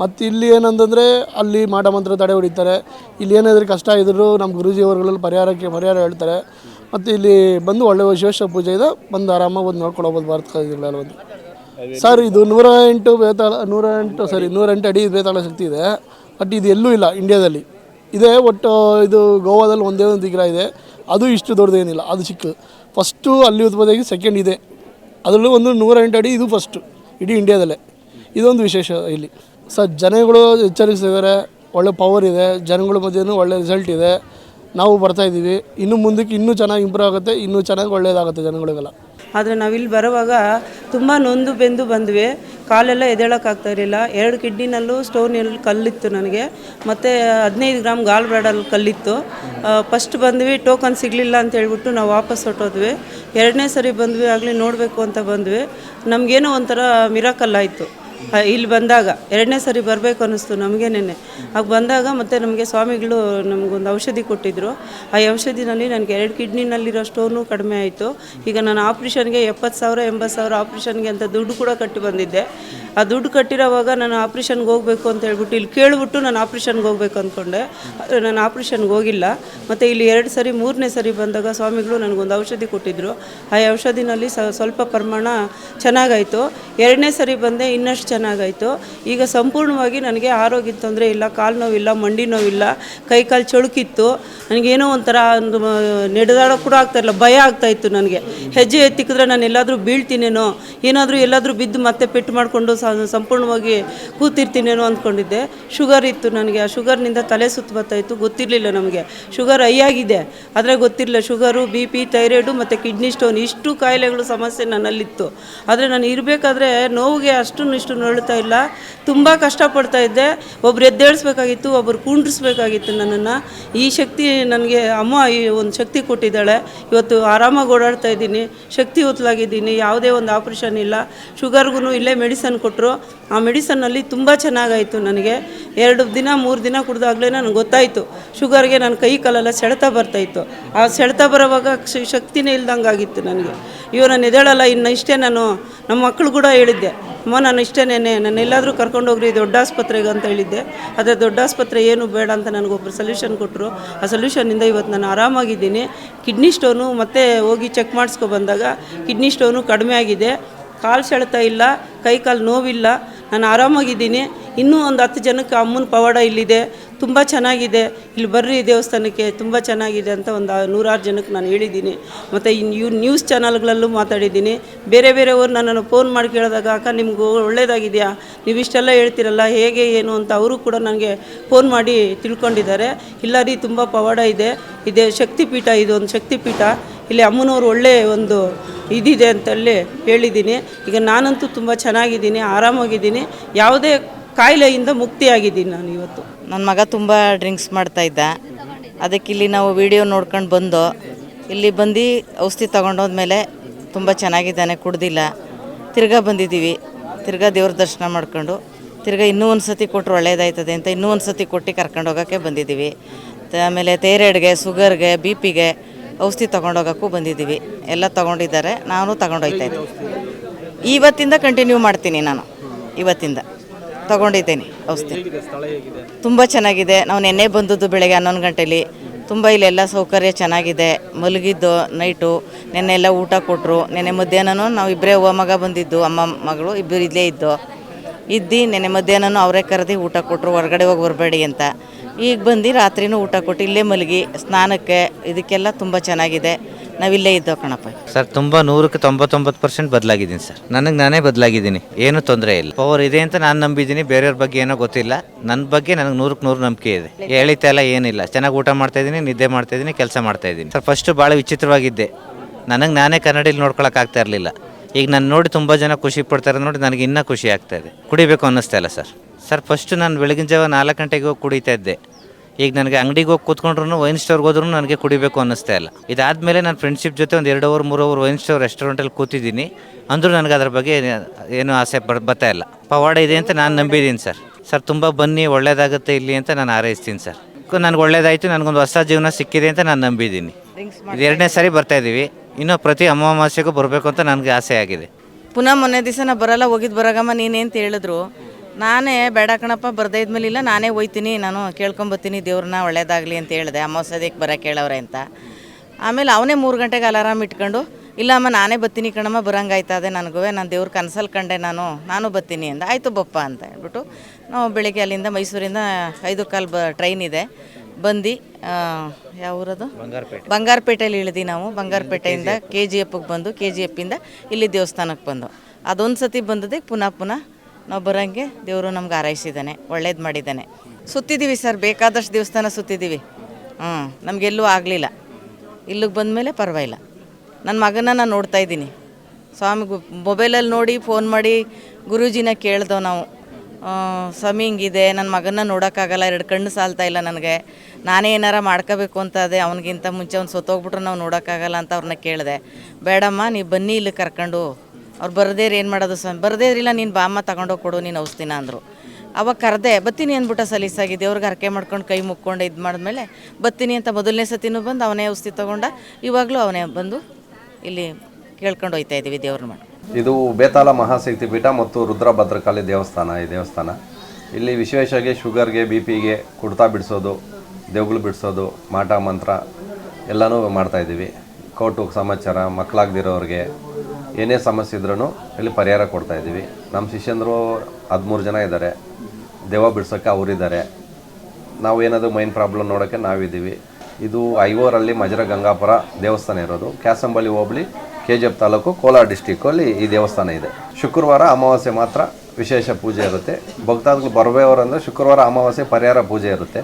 ಮತ್ತು ಇಲ್ಲಿ ಏನಂತಂದರೆ ಅಲ್ಲಿ ಮಾಟ ಮಂತ್ರ ತಡೆ ಹೊಡಿತಾರೆ. ಇಲ್ಲಿ ಏನಾದರೂ ಕಷ್ಟ ಇದ್ದರೂ ನಮ್ಮ ಗುರುಜಿ ಅವರುಗಳಲ್ಲಿ ಪರಿಹಾರಕ್ಕೆ ಪರಿಹಾರ ಹೇಳ್ತಾರೆ. ಮತ್ತು ಇಲ್ಲಿ ಬಂದು ಒಳ್ಳೆ ವಿಶೇಷ ಪೂಜೆ ಇದೆ. ಬಂದು ಆರಾಮಾಗಿ ಬಂದು ನೋಡ್ಕೊಂಡು ಹೋಗ್ಬೋದು ಭಾರತ ಕಾಲದಲ್ಲಿ ಬಂದು. ಸರ್, ಇದು ನೂರ ಎಂಟು ಬೇತಾಳ, ನೂರ ಎಂಟು ಸರಿ ನೂರ ಎಂಟು ಅಡಿ ಬೇತಾಳ ಶಕ್ತಿ ಇದೆ. ಬಟ್ ಇದು ಎಲ್ಲೂ ಇಲ್ಲ ಇಂಡಿಯಾದಲ್ಲಿ ಇದೇ ಒಟ್ಟು ಇದು ಗೋವಾದಲ್ಲಿ ಒಂದೇ ಒಂದು ವಿಗ್ರಹ ಇದೆ. ಅದು ಇಷ್ಟು ದೊಡ್ಡದೇನಿಲ್ಲ ಅದು ಚಿಕ್ಕ ಫಸ್ಟು ಅಲ್ಲಿ ಉತ್ಪತ್ತಿಯಾಗಿ ಸೆಕೆಂಡ್ ಇದೆ. ಅದರಲ್ಲೂ ಒಂದು ನೂರ ಎಂಟು ಅಡಿ ಇದು ಫಸ್ಟು ಇಡೀ ಇಂಡಿಯಾದಲ್ಲೇ ಇದೊಂದು ವಿಶೇಷ ಇಲ್ಲಿ. ಸರ್, ಜನಗಳು ಎಚ್ಚರಿಸಿದ್ದಾರೆ, ಒಳ್ಳೆ ಪವರ್ ಇದೆ, ಜನಗಳ ಮಧ್ಯೆಯೂ ಒಳ್ಳೆ ರಿಸಲ್ಟ್ ಇದೆ. ನಾವು ಬರ್ತಾಯಿದ್ದೀವಿ ಇನ್ನು ಮುಂದಕ್ಕೆ ಇನ್ನೂ ಚೆನ್ನಾಗಿ ಇಂಪ್ರೂವ್ ಆಗುತ್ತೆ, ಇನ್ನೂ ಚೆನ್ನಾಗಿ ಒಳ್ಳೆಯದಾಗುತ್ತೆ ಜನಗಳಿಗೆಲ್ಲ. ಆದರೆ ನಾವಿಲ್ಲಿ ಬರುವಾಗ ತುಂಬ ನೊಂದು ಬೆಂದು ಬಂದ್ವಿ. ಕಾಲೆಲ್ಲ ಎದೇಳೋಕ್ಕಾಗ್ತಾ ಇರಲಿಲ್ಲ. ಎರಡು ಕಿಡ್ನಿನಲ್ಲೂ ಸ್ಟೋನ್ ಎಲ್ಲಿ ಕಲ್ಲಿತ್ತು ನನಗೆ. ಮತ್ತು ಹದಿನೈದು ಗ್ರಾಮ್ ಗಾಲ್ ಬ್ರಾಡಲ್ಲಿ ಕಲ್ಲಿತ್ತು ಫಸ್ಟ್ ಬಂದ್ವಿ ಟೋಕನ್ ಸಿಗಲಿಲ್ಲ ಅಂತ ಹೇಳ್ಬಿಟ್ಟು ನಾವು ವಾಪಸ್ ಹೊಟ್ಟೋದ್ವಿ ಎರಡನೇ ಸರಿ ಬಂದ್ವಿ, ಆಗಲಿ ನೋಡಬೇಕು ಅಂತ ಬಂದ್ವಿ. ನಮಗೇನೋ ಒಂಥರ ಮಿರಾಕಲ್ ಆಯಿತು. ಇಲ್ಲಿ ಬಂದಾಗ ಎರಡನೇ ಸರಿ ಬರಬೇಕು ಅನ್ನಿಸ್ತು ನಮಗೇನೆ ಆಗ ಬಂದಾಗ ಮತ್ತೆ ನಮಗೆ ಸ್ವಾಮಿಗಳು ನಮಗೊಂದು ಔಷಧಿ ಕೊಟ್ಟಿದ್ದರು ಆ ಔಷಧಿನಲ್ಲಿ ನನಗೆ ಎರಡು ಕಿಡ್ನಿನಲ್ಲಿರೋ ಸ್ಟೋನು ಕಡಿಮೆ ಆಯಿತು. ಈಗ ನಾನು ಆಪ್ರೇಷನ್ಗೆ ಎಪ್ಪತ್ತು ಸಾವಿರ, ಎಂಬತ್ತು ಸಾವಿರ ಆಪ್ರೇಷನ್ಗೆ ಅಂತ ದುಡ್ಡು ಕೂಡ ಕಟ್ಟಿ ಬಂದಿದ್ದೆ. ಆ ದುಡ್ಡು ಕಟ್ಟಿರೋವಾಗ ನಾನು ಆಪ್ರೇಷನ್ಗೆ ಹೋಗಬೇಕು ಅಂತ ಹೇಳ್ಬಿಟ್ಟು ಇಲ್ಲಿ ಕೇಳಿಬಿಟ್ಟು ನಾನು ಆಪ್ರೇಷನ್ಗೆ ಹೋಗ್ಬೇಕು ಅಂದ್ಕೊಂಡೆ. ಆದರೆ ನಾನು ಆಪ್ರೇಷನ್ಗೆ ಹೋಗಿಲ್ಲ. ಮತ್ತು ಇಲ್ಲಿ ಎರಡು ಸರಿ, ಮೂರನೇ ಸರಿ ಬಂದಾಗ ಸ್ವಾಮಿಗಳು ನನಗೊಂದು ಔಷಧಿ ಕೊಟ್ಟಿದ್ದರು ಆ ಔಷಧಿನಲ್ಲಿ ಸ್ವಲ್ಪ ಪ್ರಮಾಣ ಚೆನ್ನಾಗಾಯಿತು. ಎರಡನೇ ಸರಿ ಬಂದೆ ಇನ್ನಷ್ಟು ಚೆನ್ನಾಗಾಯಿತು. ಈಗ ಸಂಪೂರ್ಣವಾಗಿ ನನಗೆ ಆರೋಗ್ಯ ತೊಂದರೆ ಇಲ್ಲ, ಕಾಲು ನೋವಿಲ್ಲ, ಮಂಡಿ ನೋವಿಲ್ಲ, ಕೈ ಕಾಲು ಚಳುಕಿತ್ತು. ನನಗೇನೋ ಒಂಥರ ಒಂದು ನಡೆದಾಡೋ ಕೂಡ ಆಗ್ತಾಯಿಲ್ಲ ಭಯ ಆಗ್ತಾಯಿತ್ತು ನನಗೆ. ಹೆಜ್ಜೆ ಎತ್ತಿಕ್ಕಿದ್ರೆ ನಾನು ಎಲ್ಲಾದರೂ ಬೀಳ್ತೀನೇನೋ, ಏನಾದರೂ ಎಲ್ಲಾದರೂ ಬಿದ್ದು ಮತ್ತೆ ಪೆಟ್ಟು ಮಾಡಿಕೊಂಡು ಸಂಪೂರ್ಣವಾಗಿ ಕೂತಿರ್ತೀನೇನೋ ಅಂದ್ಕೊಂಡಿದ್ದೆ. ಶುಗರ್ ಇತ್ತು ನನಗೆ, ಆ ಶುಗರ್ನಿಂದ ತಲೆ ಸುತ್ತ ಬರ್ತಾಯಿತ್ತು ಗೊತ್ತಿರಲಿಲ್ಲ ನಮಗೆ. ಶುಗರ್ ಹೈ ಆಗಿದೆ, ಆದರೆ ಗೊತ್ತಿರಲಿಲ್ಲ, ಶುಗರು, ಬಿ ಪಿ, ಥೈರಾಯ್ಡು ಮತ್ತು ಕಿಡ್ನಿ ಸ್ಟೋನ್, ಇಷ್ಟು ಕಾಯಿಲೆಗಳು ಸಮಸ್ಯೆ ನನ್ನಲ್ಲಿತ್ತು. ಆದರೆ ನಾನು ಇರಬೇಕಾದ್ರೆ ನೋವಿಗೆ ಅಷ್ಟು ಇಷ್ಟು ನರಳುತ್ತಾ ಇಲ್ಲ. ತುಂಬ ಕಷ್ಟಪಡ್ತಾ ಇದ್ದೆ. ಒಬ್ರು ಎದ್ದೇಳಿಸ್ಬೇಕಾಗಿತ್ತು, ಒಬ್ರು ಕುಂಡ್ರಿಸ್ಬೇಕಾಗಿತ್ತು ನನ್ನನ್ನು. ಈ ಶಕ್ತಿ ನನಗೆ ಅಮ್ಮ ಈ ಒಂದು ಶಕ್ತಿ ಕೊಟ್ಟಿದ್ದಾಳೆ. ಇವತ್ತು ಆರಾಮಾಗಿ ಓಡಾಡ್ತಾ ಇದ್ದೀನಿ. ಶಕ್ತಿಯುತಲಾಗಿದ್ದೀನಿ ಯಾವುದೇ ಒಂದು ಆಪ್ರೇಷನ್ ಇಲ್ಲ. ಶುಗರ್ಗೂ ಇಲ್ಲೇ ಮೆಡಿಸನ್ ಕೊಟ್ಟರು ಆ ಮೆಡಿಸನ್ನಲ್ಲಿ ತುಂಬ ಚೆನ್ನಾಗಾಯಿತು ನನಗೆ. ಎರಡು ದಿನ, ಮೂರು ದಿನ ಕುಡ್ದಾಗಲೇ ನನಗೆ ಗೊತ್ತಾಯಿತು. ಶುಗರ್ಗೆ ನನ್ನ ಕೈ ಕಾಲೆಲ್ಲ ಸೆಳೆತ ಬರ್ತಾಯಿತ್ತು ಆ ಸೆಳೆತ ಬರೋವಾಗ ಶಕ್ತಿನೇ ಇಲ್ದಂಗೆ ಆಗಿತ್ತು ನನಗೆ. ಇವರು ನಾನು ಎದ್ದೇಳಲ್ಲ. ಇನ್ನು ಇಷ್ಟೇ ನಾನು ನಮ್ಮ ಮಕ್ಕಳು ಕೂಡ ಹೇಳಿದ್ದೆ. ಅಮ್ಮ ನಾನು ಇಷ್ಟೇನೇನೆ. ನಾನು ಎಲ್ಲಾದರೂ ಕರ್ಕೊಂಡು ಹೋಗ್ರಿ ದೊಡ್ಡ ಆಸ್ಪತ್ರೆಗೆ ಅಂತ ಹೇಳಿದ್ದೆ. ಆದರೆ ದೊಡ್ಡ ಆಸ್ಪತ್ರೆ ಏನು ಬೇಡ ಅಂತ ನನಗೊಬ್ಬರು ಸೊಲ್ಯೂಷನ್ ಕೊಟ್ಟರು ಆ ಸೊಲ್ಯೂಷನಿಂದ ಇವತ್ತು ನಾನು ಆರಾಮಾಗಿದ್ದೀನಿ. ಕಿಡ್ನಿ ಸ್ಟೋನು ಮತ್ತೆ ಹೋಗಿ ಚೆಕ್ ಮಾಡಿಸ್ಕೊ ಬಂದಾಗ ಕಿಡ್ನಿ ಸ್ಟೋನು ಕಡಿಮೆ ಆಗಿದೆ. ಕಾಲು ಸೆಳೆತ ಇಲ್ಲ, ಕೈ ಕಾಲು ನೋವಿಲ್ಲ. ನಾನು ಆರಾಮಾಗಿದ್ದೀನಿ. ಇನ್ನೂ ಒಂದು ಹತ್ತು ಜನಕ್ಕೆ ಅಮ್ಮನ ಪವಾಡ ಇಲ್ಲಿದೆ. ತುಂಬ ಚೆನ್ನಾಗಿದೆ. ಇಲ್ಲಿ ಬರ್ರಿ ದೇವಸ್ಥಾನಕ್ಕೆ, ತುಂಬ ಚೆನ್ನಾಗಿದೆ ಅಂತ ಒಂದು ನೂರಾರು ಜನಕ್ಕೆ ನಾನು ಹೇಳಿದ್ದೀನಿ. ಮತ್ತು ಇನ್ನು ನ್ಯೂಸ್ ಚಾನಲ್ಗಳಲ್ಲೂ ಮಾತಾಡಿದ್ದೀನಿ. ಬೇರೆ ಬೇರೆಯವರು ನನ್ನನ್ನು ಫೋನ್ ಮಾಡಿ ಕೇಳಿದಾಗ, ಅಕ್ಕ, ನಿಮ್ಗೆ ಒಳ್ಳೆಯದಾಗಿದೆಯಾ ನೀವು ಇಷ್ಟೆಲ್ಲ ಹೇಳ್ತಿರಲ್ಲ, ಹೇಗೆ, ಏನು ಅಂತ ಅವರು ಕೂಡ ನನಗೆ ಫೋನ್ ಮಾಡಿ ತಿಳ್ಕೊಂಡಿದ್ದಾರೆ. ಇಲ್ಲ ರೀ, ತುಂಬ ಪವಾಡ ಇದೆ. ಇದೆ ಶಕ್ತಿಪೀಠ, ಇದು ಒಂದು ಶಕ್ತಿಪೀಠ. ಇಲ್ಲಿ ಅಮ್ಮನವ್ರು ಒಳ್ಳೆ ಒಂದು ಇದಿದೆ ಅಂತಲ್ಲಿ ಹೇಳಿದ್ದೀನಿ. ಈಗ ನಾನಂತೂ ತುಂಬ ಚೆನ್ನಾಗಿದ್ದೀನಿ, ಆರಾಮಾಗಿದ್ದೀನಿ. ಯಾವುದೇ ಕಾಯಿಲೆಯಿಂದ ಮುಕ್ತಿಯಾಗಿದ್ದೀನಿ ನಾನು ಇವತ್ತು. ನನ್ನ ಮಗ ತುಂಬ ಡ್ರಿಂಕ್ಸ್ ಮಾಡ್ತಾ ಇದ್ದ. ಅದಕ್ಕೆ ಇಲ್ಲಿ ನಾವು ವಿಡಿಯೋ ನೋಡ್ಕೊಂಡು ಬಂದು, ಇಲ್ಲಿ ಬಂದು ಔಷಧಿ ತೊಗೊಂಡೋದ್ಮೇಲೆ ತುಂಬ ಚೆನ್ನಾಗಿದ್ದಾನೆ, ಕುಡ್ದಿಲ್ಲ. ತಿರ್ಗಾ ಬಂದಿದ್ದೀವಿ. ತಿರ್ಗಾ ದೇವ್ರ ದರ್ಶನ ಮಾಡ್ಕೊಂಡು, ತಿರ್ಗಾ ಇನ್ನೂ ಒಂದು ಸತಿ ಕೊಟ್ಟರು ಒಳ್ಳೇದಾಯ್ತದೆ ಅಂತ ಇನ್ನೂ ಒಂದು ಸತಿ ಕೊಟ್ಟು ಕರ್ಕೊಂಡು ಹೋಗೋಕ್ಕೆ ಬಂದಿದ್ದೀವಿ. ಆಮೇಲೆ ಥೈರಾಯ್ಡ್ಗೆ ಸುಗರ್ಗೆ ಬಿ ಪಿಗೆ ಔಷಧಿ ತೊಗೊಂಡೋಗೋಕ್ಕೂ ಬಂದಿದ್ದೀವಿ. ಎಲ್ಲ ತೊಗೊಂಡಿದ್ದಾರೆ. ನಾನು ತೊಗೊಂಡೋಗ್ತಾ ಇದ್ದೀನಿ ಇವತ್ತಿಂದ ಕಂಟಿನ್ಯೂ ಮಾಡ್ತೀನಿ ನಾನು. ಇವತ್ತಿಂದ. ತೊಗೊಂಡಿದ್ದೀನಿ. ಔಷಧಿ. ತುಂಬ ಚೆನ್ನಾಗಿದೆ. ನಾವು ನೆನ್ನೆ ಬಂದದ್ದು ಬೆಳಗ್ಗೆ ಹನ್ನೊಂದು ಗಂಟೆಲಿ. ತುಂಬ ಇಲ್ಲೆಲ್ಲ ಸೌಕರ್ಯ ಚೆನ್ನಾಗಿದೆ. ಮಲಗಿದ್ದು ನೈಟು ನೆನ್ನೆ ಎಲ್ಲ ಊಟ ಕೊಟ್ಟರು ನೆನ್ನೆ ಮಧ್ಯಾಹ್ನನೂ ನಾವು ಇಬ್ಬರೇ ಹೂವ ಮಗ ಬಂದಿದ್ದು ಅಮ್ಮ ಮಗಳು ಇಬ್ಬರು ಇಲ್ಲೇ ಇದ್ದು. ಇದ್ದು ನೆನ್ನೆ ಮಧ್ಯಾಹ್ನನೂ ಅವರೇ ಕರೆದು ಊಟ ಕೊಟ್ಟರು ಹೊರಗಡೆ ಹೋಗಿ ಬರಬೇಡಿ ಅಂತ. ಈಗ ಬಂದು ರಾತ್ರಿನೂ ಊಟ ಕೊಟ್ಟು ಇಲ್ಲೇ ಮಲಗಿ ಸ್ನಾನಕ್ಕೆ ಇದಕ್ಕೆಲ್ಲ ತುಂಬ ಚೆನ್ನಾಗಿದೆ. ನಾವಿಲ್ಲೇ ಇದ್ದೋ ಕಣಪ್ಪ. ಸರ್, ತುಂಬಾ ನೂರಕ್ಕೆ ತೊಂಬತ್ತೊಂಬತ್ತು ಪರ್ಸೆಂಟ್ ಬದಲಾಗಿದ್ದೀನಿ ಸರ್. ನನಗೆ ನಾನೇ ಬದಲಾಗಿದ್ದೀನಿ. ಏನು ತೊಂದರೆ ಇಲ್ಲ. ಪವರ್ ಇದೆ ಅಂತ ನಾನು ನಂಬಿದ್ದೀನಿ. ಬೇರೆಯವ್ರ ಬಗ್ಗೆ ಏನೋ ಗೊತ್ತಿಲ್ಲ. ನನ್ನ ಬಗ್ಗೆ ನನಗೆ ನೂರಕ್ಕೆ ನೂರು ನಂಬಿಕೆ ಇದೆ. ಹೇಳಿತೆಲ್ಲ ಏನಿಲ್ಲ. ಚೆನ್ನಾಗಿ ಊಟ ಮಾಡ್ತಾ ಇದ್ದೀನಿ, ನಿದ್ದೆ ಮಾಡ್ತಾ ಇದ್ದೀನಿ, ಕೆಲಸ ಮಾಡ್ತಾ ಇದ್ದೀನಿ. ಸರ್ ಫಸ್ಟ್ ಭಾಳ ವಿಚಿತ್ರವಾಗಿದ್ದೆ. ನನಗೆ ನಾನೇ ಕನ್ನಡಿಲಿ ನೋಡ್ಕೊಳಕ್ಕಾಗ್ತಾ ಇರಲಿಲ್ಲ. ಈಗ ನಾನು ನೋಡಿ ತುಂಬ ಜನ ಖುಷಿ ಪಡ್ತಾರೆ ನೋಡಿ ನನಗೆ ಇನ್ನೂ ಖುಷಿ ಆಗ್ತಾ ಇದೆ. ಕುಡಿಬೇಕು ಅನ್ನಿಸ್ತಾ ಇಲ್ಲ ಸರ್. ಸರ್ ಫಸ್ಟು ನಾನು ಬೆಳಗಿನ ಜಾವ ನಾಲ್ಕು ಗಂಟೆಗೆ ಹೋಗಿ ಕುಡಿತಾ ಇದ್ದೆ. ಈಗ ನನಗೆ ಅಂಗಡಿಗೆ ಹೋಗಿ ಕೂತ್ಕೊಂಡ್ರು ವೈನ್ ಸ್ಟೋರ್ಗೆ ಹೋದ್ರು ನನಗೆ ಕುಡಿಬೇಕು ಅನ್ನಿಸ್ತಾ ಇಲ್ಲ. ಇದಾದಮೇಲೆ ನಾನು ಫ್ರೆಂಡ್ಶಿಪ್ ಜೊತೆ ಒಂದು ಎರಡು ಅವರ್ ಮೂರು ಅವರ್ ವೈನ್ ಸ್ಟೋರ್ ರೆಸ್ಟೋರೆಂಟಲ್ಲಿ ಕೂತಿದ್ದೀನಿ. ಅಂದರೂ ನನಗೆ ಅದ್ರ ಬಗ್ಗೆ ಏನು ಆಸೆ ಬರ್ ಬರ್ತಾ ಇಲ್ಲ. ಪವಾಡ ಇದೆ ಅಂತ ನಾನು ನಂಬಿದ್ದೀನಿ ಸರ್. ಸರ್ ತುಂಬ ಬನ್ನಿ ಒಳ್ಳೇದಾಗುತ್ತೆ ಇಲ್ಲಿ ಅಂತ ನಾನು ಆರೈಸ್ತೀನಿ ಸರ್. ನನಗೆ ಒಳ್ಳೇದಾಯಿತು ನನಗೊಂದು ಹೊಸ ಜೀವನ ಸಿಕ್ಕಿದೆ ಅಂತ ನಾನು ನಂಬಿದ್ದೀನಿ ಇದು ಎರಡನೇ ಸಾರಿ ಬರ್ತಾ ಇದ್ದೀವಿ ಇನ್ನೂ ಪ್ರತಿ ಅಮಾವಾಸ್ಯೆಗೂ ಬರಬೇಕು ಅಂತ ನನಗೆ ಆಸೆ ಆಗಿದೆ. ಪುನಃ ಮೊನ್ನೆ ದಿವಸ ನಾ ಬರಲ್ಲ ಹೋಗಿದ್ದು ಬರಗಮ್ಮ ನೀನೇ ಅಂತ ಹೇಳಿದ್ರು. ನಾನೇ ಬೇಡ ಕಣಪ್ಪ ಬರ್ದೇ ಇದ್ಮೇಲೆ ಇಲ್ಲ ನಾನೇ ಹೋಯ್ತೀನಿ ನಾನು ಕೇಳ್ಕೊಂಬತ್ತೀನಿ ದೇವ್ರನ್ನ ಒಳ್ಳೇದಾಗಲಿ ಅಂತ ಹೇಳಿದೆ. ಅಮಾವಾಸ್ಯದಕ್ಕೆ ಬರೋಕೆ ಕೇಳವ್ರೆ ಅಂತ. ಆಮೇಲೆ ಅವನೇ ಮೂರು ಗಂಟೆಗೆ ಅಲಾರಾಮ್ ಇಟ್ಕೊಂಡು ಇಲ್ಲಮ್ಮ ನಾನೇ ಬತ್ತೀನಿ ಕಣಮ್ಮ ಬರಂಗಾಯ್ತದೆ ನನಗೂ ನಾನು ದೇವ್ರ ಕನಸಲ್ಲಿ ಕಂಡೆ ನಾನು ನಾನು ಬತ್ತೀನಿ ಅಂದ. ಆಯಿತು ಬಪ್ಪ ಅಂತ ಹೇಳ್ಬಿಟ್ಟು ನಾವು ಬೆಳಿಗ್ಗೆ ಅಲ್ಲಿಂದ ಮೈಸೂರಿಂದ ಐದು ಕಾಲು ಬ ಟ್ರೈನ್ ಇದೆ. ಬಂದು ಯಾವ ಊರದು ಬಂಗಾರಪೇಟೆಯಲ್ಲಿ ಇಳಿದು ನಾವು. ಬಂಗಾರಪೇಟೆಯಿಂದ ಕೆ ಜಿ ಎಫ್ಗೆ ಬಂದು ಕೆ ಜಿ ಎಫಿಂದ ಇಲ್ಲಿ ದೇವಸ್ಥಾನಕ್ಕೆ ಬಂದು. ಅದೊಂದು ಸತಿ ಬಂದದಕ್ಕೆ ಪುನಃ ಪುನಃ ನಾವು ಬರೋಂಗೆ ದೇವರು ನಮ್ಗೆ ಆರೈಸಿದ್ದಾನೆ ಒಳ್ಳೇದು ಮಾಡಿದ್ದಾನೆ ಸುತ್ತಿದ್ದೀವಿ ಸರ್, ಬೇಕಾದಷ್ಟು ದೇವಸ್ಥಾನ ಸುತ್ತಿದ್ದೀವಿ ಹ್ಞೂ ನಮಗೆಲ್ಲೂ ಆಗಲಿಲ್ಲ. ಇಲ್ಲಿಗೆ ಬಂದಮೇಲೆ ಪರವಾಗಿಲ್ಲ. ನನ್ನ ಮಗನ ನಾನು ನೋಡ್ತಾ ಇದ್ದೀನಿ. ಸ್ವಾಮಿ ಮೊಬೈಲಲ್ಲಿ ನೋಡಿ, ಫೋನ್ ಮಾಡಿ ಗುರೂಜಿನ ಕೇಳ್ದೋ ನಾವು. ಸ್ವಾಮಿ ಹಿಂಗಿದೆ ನನ್ನ ಮಗನ ನೋಡೋಕ್ಕಾಗಲ್ಲ, ಎರಡು ಕಣ್ಣು ಸಾಲ್ತಾ ಇಲ್ಲ ನನಗೆ. ನಾನೇ ಏನಾರ ಮಾಡ್ಕೋಬೇಕು ಅಂತ ಅದೇ, ಅವನಿಗಿಂತ ಮುಂಚೆ ಅವ್ನು ಸೊತ್ತೋಗ್ಬಿಟ್ರೆ, ನಾವು ನೋಡೋಕ್ಕಾಗಲ್ಲ ಅಂತ ಅವ್ರನ್ನ ಕೇಳಿದೆ. ಬೇಡಮ್ಮ, ನೀವು ಬನ್ನಿ ಇಲ್ಲಿ ಕರ್ಕೊಂಡು. ಅವ್ರು ಬರದೇರಿ ಏನು ಮಾಡೋದು ಸ್ವಾಮಿ? ಬರದೇರಿಲ್ಲ ನೀನು ಬಾಮ್ಮ ತಗೊಂಡೋಗಿ ಕೊಡು, ನೀನು ಔಷಧಿನ ಅಂದರು. ಅವಾಗ ಕರೆದೆ, ಬತ್ತೀನಿ ಅಂದ್ಬಿಟ್ಟು ಸಲೀಸಾಗಿ ದೇವ್ರಿಗೆ ಹರಕೆ ಮಾಡ್ಕೊಂಡು ಕೈ ಮುಕ್ಕೊಂಡು ಇದು ಮಾಡಿದ್ಮೇಲೆ ಬತ್ತೀನಿ ಅಂತ ಮೊದಲನೇ ಸತಿನೂ ಬಂದು ಅವನೇ ಔಷಧಿ ತೊಗೊಂಡ, ಇವಾಗಲೂ ಅವನೇ ಬಂದು ಇಲ್ಲಿ ಕೇಳ್ಕೊಂಡು ಹೋಗ್ತಾ ಇದ್ದೀವಿ ದೇವ್ರನ್ನ ಮಾಡಿ. ಇದು ಬೇತಾಳ ಮಹಾಶಕ್ತಿ ಪೀಠ ಮತ್ತು ರುದ್ರಭದ್ರಕಾಲಿ ದೇವಸ್ಥಾನ, ಈ ದೇವಸ್ಥಾನ. ಇಲ್ಲಿ ವಿಶೇಷವಾಗಿ ಶುಗರ್ಗೆ ಬಿ ಪಿಗೆ ಕುಡ್ತಾ ಬಿಡಿಸೋದು, ದೇವ್ಗಳು ಬಿಡಿಸೋದು, ಮಾಟ, ಮಂತ್ರ ಎಲ್ಲನೂ ಮಾಡ್ತಾಯಿದ್ದೀವಿ ಕೋರ್ಟು ಸಮಾಚಾರ ಮಕ್ಕಳಾಗ್ದಿರೋರಿಗೆ ಏನೇ ಸಮಸ್ಯೆ ಇದ್ರೂ ಇಲ್ಲಿ ಪರಿಹಾರ ಕೊಡ್ತಾ ಇದ್ದೀವಿ. ನಮ್ಮ ಶಿಷ್ಯಂದರು ಹದಿಮೂರು ಜನ ಇದ್ದಾರೆ. ದೆವ್ವ ಬಿಡ್ಸೋಕ್ಕೆ ಅವರಿದ್ದಾರೆ ನಾವು ಏನಾದರೂ ಮೈನ್ ಪ್ರಾಬ್ಲಮ್ ನೋಡೋಕ್ಕೆ ನಾವಿದ್ದೀವಿ. ಇದು ಐವೋರಲ್ಲಿ ಮಜರ ಗಂಗಾಪುರ ದೇವಸ್ಥಾನ ಇರೋದು. ಕ್ಯಾಸಂಬಲಿ ಹೋಬಳಿ K G F taluk Kolar ಡಿಸ್ಟಿಕ್ಕಲ್ಲಿ ಈ ದೇವಸ್ಥಾನ ಇದೆ. ಶುಕ್ರವಾರ ಅಮಾವಾಸ್ಯೆ ಮಾತ್ರ ವಿಶೇಷ ಪೂಜೆ ಇರುತ್ತೆ. ಭಕ್ತಾದಿಗಳು ಬರಬೇವರು ಅಂದರೆ ಶುಕ್ರವಾರ ಅಮಾವಾಸ್ಯೆ ಪರಿಹಾರ ಪೂಜೆ ಇರುತ್ತೆ.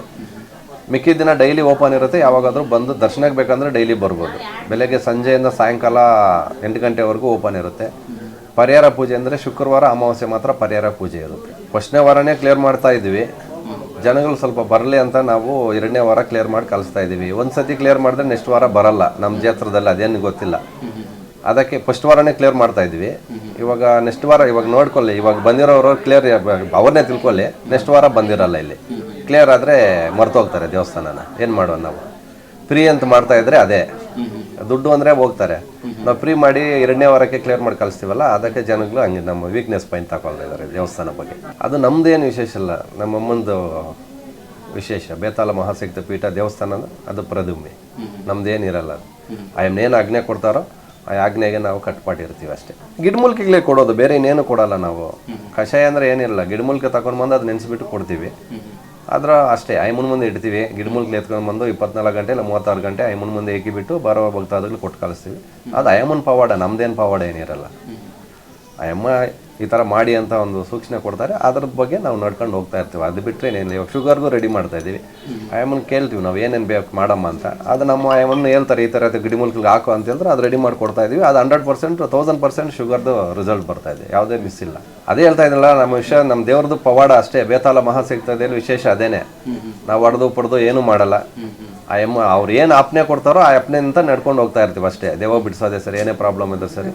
ಮಿಕ್ಕಿದ ದಿನ ಡೈಲಿ ಓಪನ್ ಇರುತ್ತೆ, ಯಾವಾಗಾದರೂ ಬಂದು ದರ್ಶನಕ್ಕೆ ಬೇಕಂದರೆ ಡೈಲಿ ಬರ್ಬೋದು. ಬೆಳಗ್ಗೆ ಸಂಜೆಯಿಂದ ಸಾಯಂಕಾಲ ಎಂಟು ಗಂಟೆವರೆಗೂ ಓಪನ್ ಇರುತ್ತೆ. ಪರಿಹಾರ ಪೂಜೆ ಅಂದರೆ ಶುಕ್ರವಾರ ಅಮಾವಾಸ್ಯೆ ಮಾತ್ರ ಪರಿಹಾರ ಪೂಜೆ ಇರುತ್ತೆ. ಫಸ್ಟ್ನೇ ವಾರನೇ ಕ್ಲಿಯರ್ ಮಾಡ್ತಾ ಇದ್ದೀವಿ. ಜನಗಳು ಸ್ವಲ್ಪ ಬರಲಿ ಅಂತ ನಾವು ಎರಡನೇ ವಾರ ಕ್ಲಿಯರ್ ಮಾಡಿ ಕಲಿಸ್ತಾ ಇದ್ದೀವಿ. ಒಂದು ಸತಿ ಕ್ಲಿಯರ್ ಮಾಡಿದ್ರೆ ನೆಕ್ಸ್ಟ್ ವಾರ ಬರಲ್ಲ. ನಮ್ಮ ಜಾತ್ರದಲ್ಲಿ ಅದೇನು ಗೊತ್ತಿಲ್ಲ. ಅದಕ್ಕೆ ಫಸ್ಟ್ ವಾರನೇ ಕ್ಲಿಯರ್ ಮಾಡ್ತಾ ಇದ್ವಿ ಇವಾಗ ನೆಕ್ಸ್ಟ್ ವಾರ ಇವಾಗ ನೋಡ್ಕೊಳ್ಳಿ. ಇವಾಗ ಬಂದಿರೋರು ಕ್ಲಿಯರ್ ಅವ್ರನ್ನೇ ತಿಳ್ಕೊಳ್ಳಿ. ನೆಕ್ಸ್ಟ್ ವಾರ ಬಂದಿರಲ್ಲ ಇಲ್ಲಿ. ಕ್ಲಿಯರ್ ಆದರೆ ಮರ್ತೋಗ್ತಾರೆ ದೇವಸ್ಥಾನನ. ಏನು ಮಾಡೋಣ ನಾವು? ಫ್ರೀ ಅಂತ ಮಾಡ್ತಾ ಇದ್ರೆ ಅದೇ. ದುಡ್ಡು ಅಂದರೆ ಹೋಗ್ತಾರೆ. ನಾವು ಫ್ರೀ ಮಾಡಿ ಎರಡನೇ ವಾರಕ್ಕೆ ಕ್ಲಿಯರ್ ಮಾಡಿ ಕಳಿಸ್ತೀವಲ್ಲ, ಅದಕ್ಕೆ ಜನಗಳು ಹಂಗೆ ನಮ್ಮ ವೀಕ್ನೆಸ್ ಪಾಯಿಂಟ್ ತಗೊಳ್ತಾ ಇದ್ದಾರೆ ದೇವಸ್ಥಾನ ಬಗ್ಗೆ. ಅದು ನಮ್ಮದೇನು ವಿಶೇಷ ಇಲ್ಲ. ನಮ್ಮಮ್ಮಂದು ವಿಶೇಷ. ಬೇತಾಲ ಮಹಾಶಕ್ತಿ ಪೀಠ ದೇವಸ್ಥಾನ ಅದು ಪ್ರದುಮೆ ನಮ್ದೇನಿರಲ್ಲ ಅದು. ಆಯಮ್ನ ಏನು ಆಜ್ಞೆ ಕೊಡ್ತಾರೋ, ಆ ಆಜ್ಞೆಗೆ ನಾವು ಕಟ್ಪಾಟಿರ್ತೀವಿ ಅಷ್ಟೇ. ಗಿಡಮೂಲಿಕೆಗಳೇ ಕೊಡೋದು, ಬೇರೆ ಇನ್ನೇನು ಕೊಡಲ್ಲ ನಾವು. ಕಷಾಯ ಅಂದರೆ ಏನಿಲ್ಲ. ಗಿಡಮೂಲಿಕೆ ತಗೊಂಡು ಬಂದು ಅದು ನೆನೆಸ್ಬಿಟ್ಟು ಕೊಡ್ತೀವಿ. ಆದ್ರೆ ಅಷ್ಟೇ ಐಮನ್ ಮುಂದೆ ಇಡ್ತೀವಿ. ಗಿಡಮೂಲಿಕೆ ಎತ್ಕೊಂಡು ಬಂದು ಇಪ್ಪತ್ನಾಲ್ಕು ಗಂಟೆ ಇಲ್ಲ ಮೂವತ್ತಾರು ಗಂಟೆ ಐಮನ್ ಮುಂದೆ ಏಕಿಬಿಟ್ಟು ಬರೋ ಭಕ್ತಾದಿಗಳು ಕೊಟ್ಟು ಕಳಿಸ್ತೀವಿ. ಅದು ಅಯಮನ್ ಪವಾಡ ನಮ್ದೇನು ಪವಾಡ ಏನಿರಲ್ಲ. ಅಮ್ಮ ಈ ಥರ ಮಾಡಿ ಅಂತ ಒಂದು ಸೂಚನೆ ಕೊಡ್ತಾರೆ. ಅದ್ರ ಬಗ್ಗೆ ನಾವು ನಡ್ಕೊಂಡು ಹೋಗ್ತಾ ಇರ್ತೀವಿ. ಅದು ಬಿಟ್ಟರೆ ಏನಿಲ್ಲ. ಇವಾಗ ಶುಗರ್ಗೂ ರೆಡಿ ಮಾಡ್ತಾ ಇದ್ದೀವಿ. ಆಯಮನ್ ಕೇಳ್ತೀವಿ. ನಾವು ಏನೇನು ಬೇಕು ಮಾಡಮ್ಮ ಅಂತ. ಅದು ನಮ್ಮ ಆಯಮನ್ನು ಹೇಳ್ತಾರೆ, ಈ ಥರ ಗಿಡಮೂಲಿಕೆಗೆ ಹಾಕು ಅಂತ ಹೇಳಿದ್ರೆ ಅದು ರೆಡಿ ಮಾಡಿ ಕೊಡ್ತಾ ಇದ್ದೀವಿ. ಅದು ಹಂಡ್ರೆಡ್ ಪರ್ಸೆಂಟ್ ತೌಸಂಡ್ ಪರ್ಸೆಂಟ್ ಶುಗರ್ದು ರಿಸಲ್ಟ್ ಬರ್ತಾ ಇದೆ. ಯಾವುದೇ ಮಿಸ್ ಇಲ್ಲ. ಅದೇ ಹೇಳ್ತಾ ಇದ್ದಿಲ್ಲ ನಮ್ಮ ವಿಷಯ ನಮ್ಮ ದೇವ್ರದ್ದು ಪವಾಡ ಅಷ್ಟೇ. ಬೇತಾಲ ಮಹಾ ಸಿಗ್ತಾ ಇದೆ ವಿಶೇಷ ಅದೇನೆ. ನಾವು ಹೊಡೆದು ಪಡೆದು ಏನೂ ಮಾಡಲ್ಲ. ಆಯಮ್ಮ ಅವ್ರು ಏನು ಆಪ್ನೆ ಕೊಡ್ತಾರೋ ಆ ಅಪ್ನೆಂತ ನಡ್ಕೊಂಡು ಹೋಗ್ತಾ ಇರ್ತೀವಿ ಅಷ್ಟೇ. ದೇವ ಬಿಡಿಸೋದೇ ಸರಿ, ಏನೇ ಪ್ರಾಬ್ಲಮ್ ಇದೆ ಸರಿ.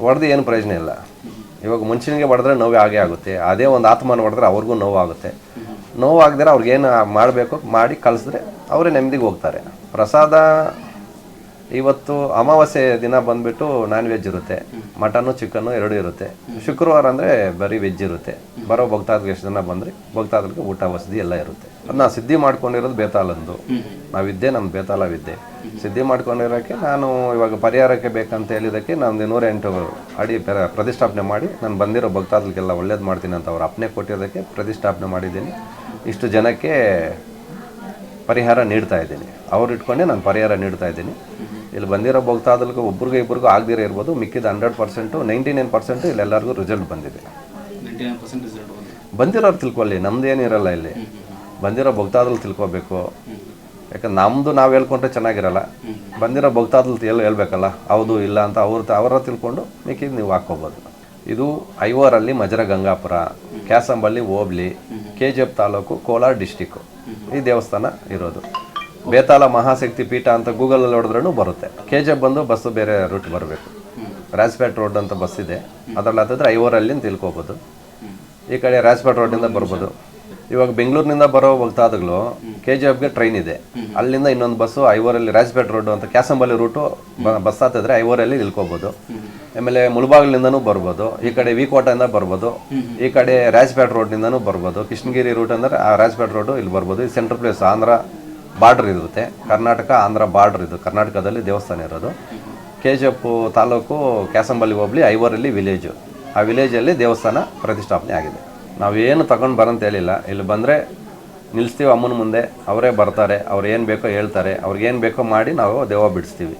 ಹೊಡೆದು ಏನು ಪ್ರಯೋಜನ ಇಲ್ಲ. ಇವಾಗ ಮನುಷ್ಯನಿಗೆ ಹೊಡೆದ್ರೆ ನೋವೇ ಆಗೇ ಆಗುತ್ತೆ. ಅದೇ ಒಂದು ಆತ್ಮನ ಹೊಡೆದ್ರೆ ಅವ್ರಿಗೂ ನೋವಾಗುತ್ತೆ ನೋವು ಆಗದಿರ ಅವ್ರಿಗೇನು ಮಾಡಬೇಕು? ಮಾಡಿ ಕಳಿಸಿದ್ರೆ ಅವರೇ ನೆಮ್ಮದಿಗೆ ಹೋಗ್ತಾರೆ. ಪ್ರಸಾದ ಇವತ್ತು ಅಮಾವಾಸ್ಯೆ ದಿನ ಬಂದ್ಬಿಟ್ಟು ನಾನ್ ವೆಜ್ ಇರುತ್ತೆ. ಮಟನ್ ಚಿಕನ್ ಎರಡು ಇರುತ್ತೆ. ಶುಕ್ರವಾರ ಅಂದರೆ ಬರೀ ವೆಜ್ ಇರುತ್ತೆ. ಬರೋ ಭಕ್ತಾದಿಗೆ ಎಷ್ಟು ಜನ ಬಂದರೆ ಭಕ್ತಾದಿಗೆ ಊಟ, ವಸತಿ ಎಲ್ಲ ಇರುತ್ತೆ. ಅದನ್ನ ಸಿದ್ಧಿ ಮಾಡ್ಕೊಂಡಿರೋದು ಬೇತಾಲಂದು. ನಾವಿದ್ದೆ ನಮ್ಮ ಬೇತಾಲ ವಿದ್ಯೆ ಸಿದ್ಧಿ ಮಾಡ್ಕೊಂಡಿರೋಕ್ಕೆ ನಾನು ಇವಾಗ ಪರಿಹಾರಕ್ಕೆ ಬೇಕಂತ ಹೇಳಿದಕ್ಕೆ ನಾನು ನೂರ ಎಂಟು ಅಡಿ ಪ್ರ- ಪ್ರತಿಷ್ಠಾಪನೆ ಮಾಡಿ ನಾನು ಬಂದಿರೋ ಭಕ್ತಾದಿಗೆಲ್ಲ ಒಳ್ಳೇದು ಮಾಡ್ತೀನಿ ಅಂತ ಅವ್ರು ಅಪ್ನೆ ಕೊಟ್ಟಿರೋದಕ್ಕೆ ಪ್ರತಿಷ್ಠಾಪನೆ ಮಾಡಿದ್ದೀನಿ. ಇಷ್ಟು ಜನಕ್ಕೆ ಪರಿಹಾರ ನೀಡ್ತಾ ಇದ್ದೀನಿ. ಅವ್ರು ಇಟ್ಕೊಂಡೆ ನಾನು ಪರಿಹಾರ ನೀಡ್ತಾ ಇದ್ದೀನಿ. ಇಲ್ಲಿ ಬಂದಿರೋ ಭಕ್ತಾದಿಗೂ ಒಬ್ರಿಗೂ ಇಬ್ಬರಿಗೂ ಆಗದಿರೋ ಇರ್ಬೋದು ಮಿಕ್ಕಿದ hundred percent ninety nine percent ಇಲ್ಲೆಲ್ಲರಿಗೂ result ಬಂದಿದೆ. ಬಂದಿರೋರು ತಿಳ್ಕೊಳ್ಳಿ ನಮ್ದೇನಿರಲ್ಲ ಇಲ್ಲಿ. ಬಂದಿರೋ ಭಕ್ತಾದಲ್ಲಿ ತಿಳ್ಕೊಬೇಕು. ಯಾಕಂದ್ರೆ ನಮ್ಮದು ನಾವು ಹೇಳ್ಕೊಂಡ್ರೆ ಚೆನ್ನಾಗಿರಲ್ಲ. ಬಂದಿರೋ ಭಕ್ತಾದಲ್ಲಿ ಎಲ್ಲ ಹೇಳ್ಬೇಕಲ್ಲ ಹೌದು ಇಲ್ಲ ಅಂತ ಅವ್ರ ಅವರ ತಿಳ್ಕೊಂಡು ಮಿಕ್ಕಿದ್ದು ನೀವು ಹಾಕ್ಕೋಬೋದು. ಇದು ಐವರಲ್ಲಿ ಮಜರ ಗಂಗಾಪುರ ಕ್ಯಾಸಂಬಳ್ಳಿ ಹೋಬ್ಳಿ K G F taluk Kolar district ಈ ದೇವಸ್ಥಾನ ಇರೋದು. ಬೇತಾಳ ಮಹಾಶಕ್ತಿ ಪೀಠ ಅಂತ ಗೂಗಲಲ್ಲಿ ಹೊಡೆದ್ರೂ ಬರುತ್ತೆ. ಕೆ ಜಿ ಬಂದು ಬಸ್ಸು ಬೇರೆ ರೂಟ್ ಬರಬೇಕು. ರಾಜ್ಪೇಟ್ ರೋಡ್ ಅಂತ ಬಸ್ ಇದೆ. ಅದರಲ್ಲಿ ಹತ್ತಿದ್ರೆ ಐವರಲ್ಲಿ ತಿಳ್ಕೊಬೋದು. ಈ ಕಡೆ ರಾಜ್ಪೇಟ್ ರೋಡಿಂದ ಬರ್ಬೋದು. ಇವಾಗ ಬೆಂಗಳೂರಿನಿಂದ ಬರೋ ಭಕ್ತಾದಗಳು ಕೆ ಜಿ ಎಫ್ಗೆ ಟ್ರೈನ್ ಇದೆ. ಅಲ್ಲಿಂದ ಇನ್ನೊಂದು ಬಸ್ಸು ಐವರಲ್ಲಿ ರಾಜ್ಪೇಟ್ ರೋಡ್ ಅಂತ ಕ್ಯಾಸಂಬಲ್ಲಿ ರೂಟು ಬಸ್ ಹತ್ತಿದ್ರೆ ಐವರಲ್ಲಿ ನಿಲ್ಕೋಬೋದು. ಆಮೇಲೆ ಮುಳಬಾಗಿಲಿಂದನೂ ಬರ್ಬೋದು. ಈ ಕಡೆ ವಿಕೋಟೆಯಿಂದ ಬರ್ಬೋದು. ಈ ಕಡೆ ರಾಜ್ಪೇಟ್ ರೋಡ್ನಿಂದನೂ ಬರ್ಬೋದು. ಕೃಷ್ಣಗಿರಿ ರೂಟ್ ಅಂದರೆ ಆ ರಾಜ್ಪೇಟ್ ರೋಡು ಇಲ್ಲಿ ಬರ್ಬೋದು. ಈ ಸೆಂಟ್ರಲ್ ಪ್ಲೇಸ್ ಆಂಧ್ರ ಬಾರ್ಡರ್ ಇರುತ್ತೆ. ಕರ್ನಾಟಕ, ಆಂಧ್ರ ಬಾರ್ಡರ್ ಇದು. ಕರ್ನಾಟಕದಲ್ಲಿ ದೇವಸ್ಥಾನ ಇರೋದು. ಕೆ ಜಿ ಎಫ್ ತಾಲೂಕು ಕ್ಯಾಸಂಬಲ್ಲಿ ಹೋಬಳಿ, ಐವರಲ್ಲಿ ವಿಲೇಜು. ಆ ವಿಲೇಜಲ್ಲಿ ದೇವಸ್ಥಾನ ಪ್ರತಿಷ್ಠಾಪನೆ ಆಗಿದೆ. ನಾವೇನು ತಗೊಂಡು ಬರಂತ ಹೇಳಿಲ್ಲ. ಇಲ್ಲಿ ಬಂದರೆ ನಿಲ್ಲಿಸ್ತೀವಿ ಅಮ್ಮನ ಮುಂದೆ. ಅವರೇ ಬರ್ತಾರೆ. ಅವ್ರು ಏನು ಬೇಕೋ ಹೇಳ್ತಾರೆ. ಅವ್ರಿಗೆ ಏನು ಬೇಕೋ ಮಾಡಿ ನಾವು ದೇವ ಬಿಡಿಸ್ತೀವಿ.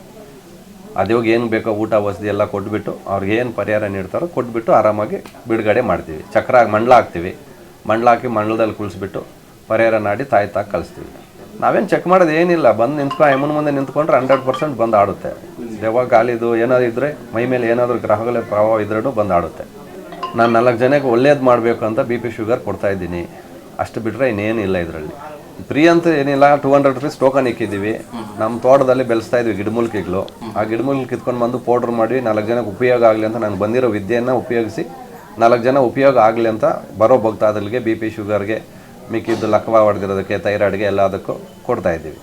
ಆ ದೇವ್ಗೆ ಏನು ಬೇಕೋ ಊಟ, ವಸತಿ ಎಲ್ಲ ಕೊಟ್ಬಿಟ್ಟು ಅವ್ರಿಗೆ ಏನು ಪರಿಹಾರ ನೀಡ್ತಾರೋ ಕೊಟ್ಬಿಟ್ಟು ಆರಾಮಾಗಿ ಬಿಡುಗಡೆ ಮಾಡ್ತೀವಿ. ಚಕ್ರ ಮಂಡಲ ಹಾಕ್ತೀವಿ. ಮಂಡಲ ಹಾಕಿ ಮಂಡಲದಲ್ಲಿ ಕುಳಿಸ್ಬಿಟ್ಟು ಪರಿಹಾರ ನಾಡಿ ತಾಯಿ ತಾಗಿ ಕಳಿಸ್ತೀವಿ. ನಾವೇನು ಚೆಕ್ ಮಾಡೋದು ಏನಿಲ್ಲ. ಬಂದು ನಿಂತ್ಕೊಂಡು ಅಮ್ಮನ ಮುಂದೆ ನಿಂತ್ಕೊಂಡ್ರೆ ಹಂಡ್ರೆಡ್ ಪರ್ಸೆಂಟ್ ಬಂದು ಆಡುತ್ತೆ ದೆವ್ವ ಗಾಲಿದು ಏನಾದ್ರು ಇದ್ದರೆ ಮೈ ಮೇಲೆ ಏನಾದರೂ ಗ್ರಹಗಳ ಪ್ರಭಾವ ಇದ್ರೂ ಬಂದು ಆಡುತ್ತೆ ನಾನು ನಾಲ್ಕು ಜನಕ್ಕೆ ಒಳ್ಳೇದು ಮಾಡಬೇಕು ಅಂತ ಬಿ ಪಿ ಶುಗರ್ ಕೊಡ್ತಾ ಇದ್ದೀನಿ. ಅಷ್ಟು ಬಿಟ್ಟರೆ ಇನ್ನೇನಿಲ್ಲ ಇದರಲ್ಲಿ. ಫ್ರೀ ಅಂತ ಏನಿಲ್ಲ ಟೂ ಹಂಡ್ರೆಡ್ ರುಪೀಸ್ ಟೋಕನ್ ಇಕ್ಕಿದ್ದೀವಿ. ನಮ್ಮ ತೋಟದಲ್ಲಿ ಬೆಳೆಸ್ತಾ ಇದ್ವಿ ಗಿಡಮೂಲಿಕೆಗಳು ಆ ಗಿಡಮೂಲಿಕೆ ಕಿತ್ಕೊಂಡು ಬಂದು ಪೌಡ್ರ್ ಮಾಡಿ ನಾಲ್ಕು ಜನಕ್ಕೆ ಉಪಯೋಗ ಆಗಲಿ ಅಂತ ನಾನು ಬಂದಿರೋ ವಿದ್ಯೆಯನ್ನು ಉಪಯೋಗಿಸಿ ನಾಲ್ಕು ಜನ ಉಪಯೋಗ ಆಗಲಿ ಅಂತ ಬರೋ ಭಕ್ತಾದಲ್ಲಿಗೆ ಬಿ ಪಿ ಶುಗರ್ಗೆ ಮಿಕ್ಕಿದ್ದು ಲಕ್ವಾ ಹೊಡೆದಿರೋದಕ್ಕೆ ಥೈರಾಯ್ಡ್ಗೆ ಎಲ್ಲದಕ್ಕೂ ಕೊಡ್ತಾ ಇದ್ದೀವಿ.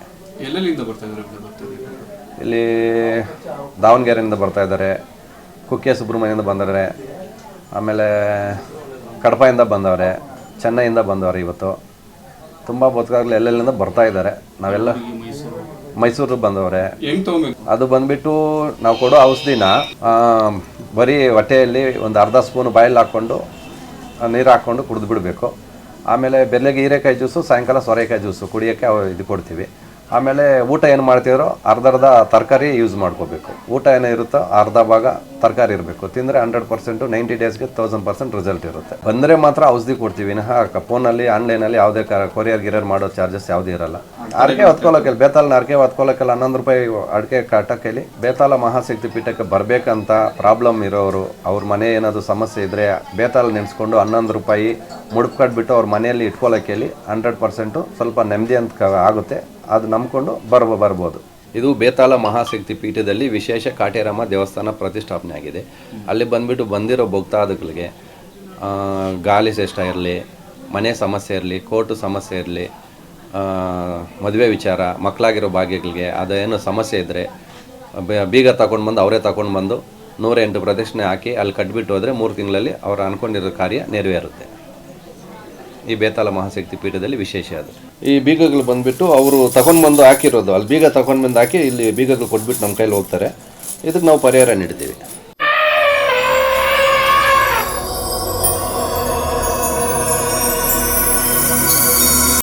ಎಲ್ಲೆಲ್ಲಿಂದ ಬರ್ತಾ ಇದ್ದಾರೆ ಬರ್ತಾರೆ ಇಲ್ಲಿ ದಾವಣಗೆರೆಯಿಂದ ಬರ್ತಾ ಇದ್ದಾರೆ ಕುಕ್ಕೆ ಸುಬ್ರಹ್ಮಣ್ಯದಿಂದ ಬಂದವ್ರೆ ಆಮೇಲೆ ಕಡಪಾಯಿಂದ ಬಂದವರೆ ಚೆನ್ನೈಯಿಂದ ಬಂದವ್ರೆ ಇವತ್ತು. ತುಂಬ ಬದುಕಾಗಲಿ ಎಲ್ಲೆಲ್ಲಿಂದ ಬರ್ತಾ ಇದ್ದಾರೆ. ನಾವೆಲ್ಲ ಮೈಸೂರು ಬಂದವರೆ. ಅದು ಬಂದ್ಬಿಟ್ಟು ನಾವು ಕೊಡೋ ಔಷಧಿನ ಬರೀ ಹೊಟ್ಟೆಯಲ್ಲಿ ಒಂದು ಅರ್ಧ ಸ್ಪೂನ್ ಬಾಯಲ್ಲಿ ಹಾಕ್ಕೊಂಡು ನೀರು ಹಾಕ್ಕೊಂಡು ಕುಡಿದು ಬಿಡಬೇಕು. ಆಮೇಲೆ ಬೆಲ್ಲಗೆ ಹೀರೆಕಾಯಿ ಜ್ಯೂಸು ಸಾಯಂಕಾಲ ಸೊರೆಕಾಯಿ ಜ್ಯೂಸು ಕುಡಿಯೋಕ್ಕೆ ಇದು ಕೊಡ್ತೀವಿ. ಆಮೇಲೆ ಊಟ ಏನು ಮಾಡ್ತಿದ್ರು? ಅರ್ಧ ಅರ್ಧ ತರಕಾರಿ ಯೂಸ್ ಮಾಡ್ಕೋಬೇಕು. ಊಟ ಏನೋ ಇರುತ್ತೋ ಅರ್ಧ ಭಾಗ ತರಕಾರಿ ಇರಬೇಕು. ತಿಂದರೆ ಹಂಡ್ರೆಡ್ ಪರ್ಸೆಂಟು ನೈಂಟಿ ಡೇಸ್ಗೆ ತೌಸಂಡ್ ಪರ್ಸೆಂಟ್ ರಿಸಲ್ಟ್ ಇರುತ್ತೆ. ಬಂದರೆ ಮಾತ್ರ ಔಷಧಿ ಕೊಡ್ತೀವಿ. ವಿನಃ ಫೋನಲ್ಲಿ ಆನ್ಲೈನಲ್ಲಿ ಯಾವುದೇ ಕೊರಿಯರ್ ಗಿರಿಯರ್ ಮಾಡೋ ಚಾರ್ಜಸ್ ಯಾವುದೇ ಇರಲ್ಲ. ಅಡಿಕೆ ಹೊತ್ಕೊಳ್ಳೋಕೆ ಬೇತಾಲನ ಅಡಿಕೆ ಹೊತ್ಕೊಳ್ಳೋಕೆಲ್ಲ ಹನ್ನೊಂದು ರೂಪಾಯಿ ಅಡಿಕೆ ಕಟ್ಟೋಕೆಲಿ ಬೇತಾಲ ಮಹಾಶಕ್ತಿ ಪೀಠಕ್ಕೆ ಬರಬೇಕಂತ ಪ್ರಾಬ್ಲಮ್ ಇರೋರು ಅವ್ರ ಮನೆ ಏನಾದರೂ ಸಮಸ್ಯೆ ಇದ್ದರೆ ಬೇತಾಲ ನೆನೆಸ್ಕೊಂಡು ಹನ್ನೊಂದು ರೂಪಾಯಿ ಮುಡ್ಕಟ್ಬಿಟ್ಟು ಅವ್ರ ಮನೆಯಲ್ಲಿ ಇಟ್ಕೊಳ್ಳೋಕೆಲಿ ಹಂಡ್ರೆಡ್ ಪರ್ಸೆಂಟು ಸ್ವಲ್ಪ ನೆಮ್ಮದಿ ಅಂತ ಆಗುತ್ತೆ. ಅದು ನಂಬ್ಕೊಂಡು ಬರ್ಬ ಬರ್ಬೋದು. ಇದು ಬೇತಾಳ ಮಹಾಶಕ್ತಿ ಪೀಠದಲ್ಲಿ ವಿಶೇಷ ಕಾಟೇರಮ್ಮ ದೇವಸ್ಥಾನ ಪ್ರತಿಷ್ಠಾಪನೆ ಆಗಿದೆ ಅಲ್ಲಿ ಬಂದ್ಬಿಟ್ಟು ಬಂದಿರೋ ಭಕ್ತಾದಿಗಳಿಗೆ ಗಾಲಿ ಶ್ರೇಷ್ಠ ಇರಲಿ, ಮನೆ ಸಮಸ್ಯೆ ಇರಲಿ, ಕೋರ್ಟು ಸಮಸ್ಯೆ ಇರಲಿ ಮದುವೆ ವಿಚಾರ, ಮಕ್ಕಳಾಗಿರೋ ಭಾಗ್ಯಗಳಿಗೆ ಅದೇನು ಸಮಸ್ಯೆ ಇದ್ದರೆ ಬೀಗ ತಗೊಂಡು ಬಂದು ಅವರೇ ತಗೊಂಡು ಬಂದು ನೂರೆಂಟು ಪ್ರದಕ್ಷಿಣೆ ಹಾಕಿ ಅಲ್ಲಿ ಕಟ್ಬಿಟ್ಟು ಹೋದರೆ ಮೂರು ತಿಂಗಳಲ್ಲಿ ಅವ್ರು ಅನ್ಕೊಂಡಿರೋ ಕಾರ್ಯ ನೆರವೇರುತ್ತೆ. ಈ ಬೇತಾಲ ಮಹಾಶಕ್ತಿ ಪೀಠದಲ್ಲಿ ವಿಶೇಷ ಅದು. ಈ ಬೀಗಗಳು ಬಂದ್ಬಿಟ್ಟು ಅವರು ತಗೊಂಡು ಬಂದು ಹಾಕಿರೋದು. ಅಲ್ಲಿ ಬೀಗ ತಗೊಂಡು ಬಂದು ಹಾಕಿ ಇಲ್ಲಿ ಬೀಗಗಳು ಕೊಟ್ಬಿಟ್ಟು ನಮ್ಮ ಕೈಲಿ ಹೋಗ್ತಾರೆ. ಇದಕ್ಕೆ ನಾವು ಪರಿಹಾರ ನೀಡ್ತೀವಿ.